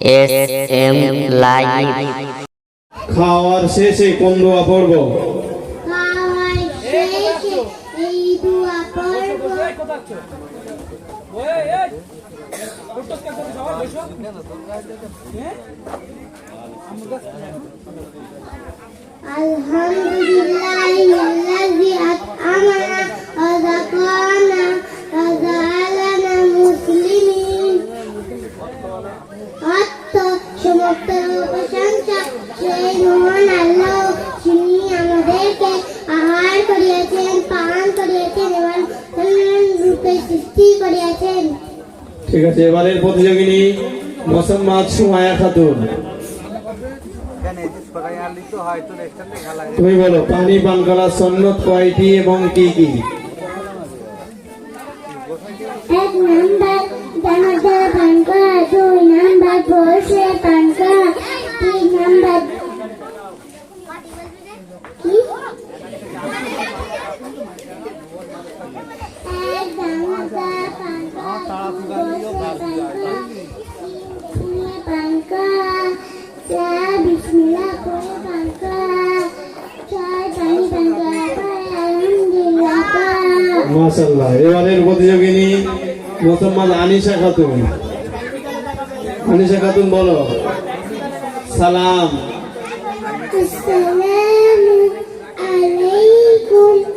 S M live খাওয়ার শেষে কোন দোয়া পড়ব? খাওয়ার শেষে এই দোয়া পড়ব। আলহামদুলিল্লাহিল্লাযী সৃষ্টি করিয়াছেন। ঠিক আছে এবারের প্রতিযোগিনী মোসাম্মদ সুমায়া খাতুন। তুমি বলো পানি পান করার সন্ন্যত কয়টি এবং কি কি? এক নাম্বার পান করা দুই নাম্বার বসে পান করা তিন নাম্বার কি এক দানাদার পান করা দুই বসে পান করা তিন পান করা চার বিসমিল্লাহ করে পান করা ছয় পানি পান করা পরে আলহামদুলিল্লাহ পড়া। মাশাল্লাহ এবারের প্রতিযোগিনী মোসাম্মদ আনিশা খাতুন। আনিশা খাতুন বলো। সালাম। আলাইকুম।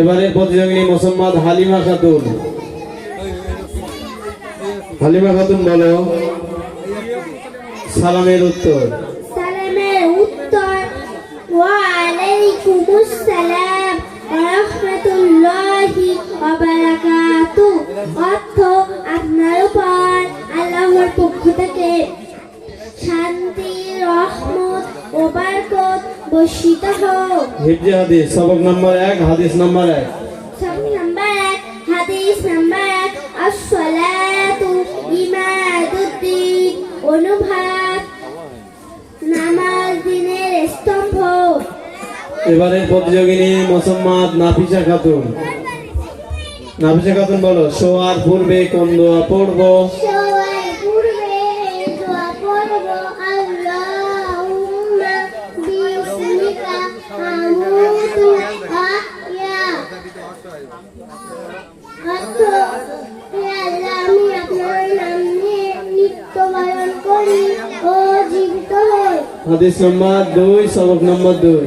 এবারের প্রতিযোগিনী মোসাম্মদ হালিমা খাতুন। হালিমা খাতুন বলো। সালামের উত্তর। অর্থ বরকত বর্ষিত হোক। হিফজে হাদিস সবক নম্বর এক হাদিস নম্বর এক। সব নাম্বার এক হাদিস নাম্বার এক আসসালাতু ইমাদুদ্দিন নামাজ দিনের স্তম্ভ। এবারের প্রতিযোগিনী মোসাম্মদ নাফিসা খাতুন। নাফিসা খাতুন বলো শোয়ার পূর্বে কোন দোয়া পড়ব? পূর্বে দোয়া পড়ব। আমি আপনার নাম নিয়ে মৃত্যুবরণ করি ও জীবিত হই হাদিস নম্বর দুই, সবক নম্বর দুই।